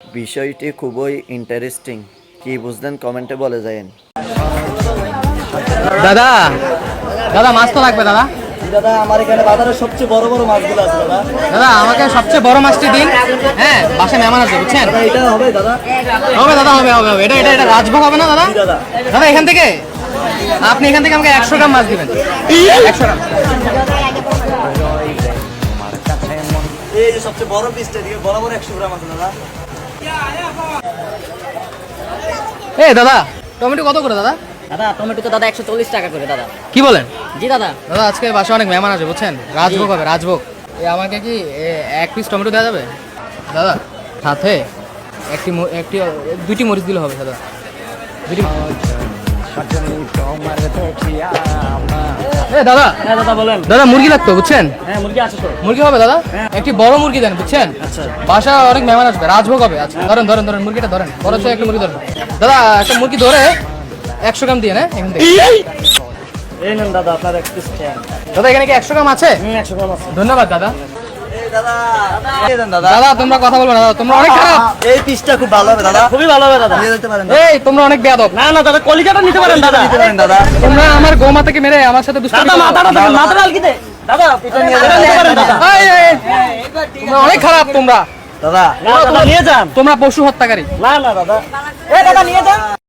বিষয়টি খুবই ইন্টারেস্টিং কি বুঝলেন? কমেন্টে বলে যায়েন। দাদা দাদা মাছ তো লাগবে দাদা। দাদা আমার এখানে বাজারের সবচেয়ে বড় বড় মাছগুলো আছে দাদা। দাদা আমাকে সবচেয়ে বড় মাছটি দিন। হ্যাঁ বাসায় মেহমান আছে বুঝছেন? এটা হবে দাদা। হবে দাদা হবে হবে হবে। এটা এটা এটা রাজভোগ হবে না দাদা? দাদা। দাদা এখান থেকে আপনি এখান থেকে আমাকে একশো গ্রাম মাছ দিবেন। একশো গ্রাম। এই যে সবচেয়ে বড় পিসটা দিকে বড় বড় একশো গ্রাম আছে দাদা। এ দাদা টমেটো কত করে দাদা? দাদা টমেটো তো দাদা একশো চল্লিশ টাকা করে দাদা। কি বলেন? জি দাদা। দাদা আজকে বাসায় অনেক মেহমান আছে বুঝছেন? রাজভোগ হবে রাজভোগ। এ আমাকে কি এক পিস টমেটো দেওয়া যাবে? দাদা সাথে একটি একটি দুইটি মরিচ দিলে হবে দাদা। দুইটি এ দাদা। হ্যাঁ দাদা বলেন। দাদা মুরগি লাগতো বুঝছেন? হ্যাঁ মুরগি আছে তো। মুরগি হবে দাদা? একটি বড় মুরগি দেন বুঝছেন? আচ্ছা। বাসা অনেক মেহমান আসবে রাজভোগ হবে আচ্ছা ধরেন ধরেন ধরেন মুরগিটা ধরেন। বড় চেয়ে একটা মুরগি ধরেন দাদা একটা মুরগি ধরে একশো গ্রাম দিয়ে না এখান থেকে। এই! নেন দাদা আপনার এক পিস দাদা এখানে কি একশো গ্রাম আছে? একশো গ্রাম আছে। ধন্যবাদ দাদা। দাদা। দাদা দাদা তোমরা কথা বলবে দাদা তোমরা অনেক খারাপ। এই পিসটা খুব ভালো হবে দাদা। খুবই ভালো হবে দাদা। এই তোমরা অনেক বেয়াদব। না না দাদা কলিজাটা নিতে পারেন দাদা। নিতে পারেন দাদা। তোমরা আমার গোমাতাকে মেরে আমার সাথে দুষ্টামি দাদা। মাথাটা মাথাটা আলগি দে দাদা এটা নিয়ে দাদা অনেক খারাপ তোমরা। দাদা না দাদা নিয়ে যান। তোমরা পশু হত্যাকারী। না না দাদা। এ দাদা নিয়ে যান।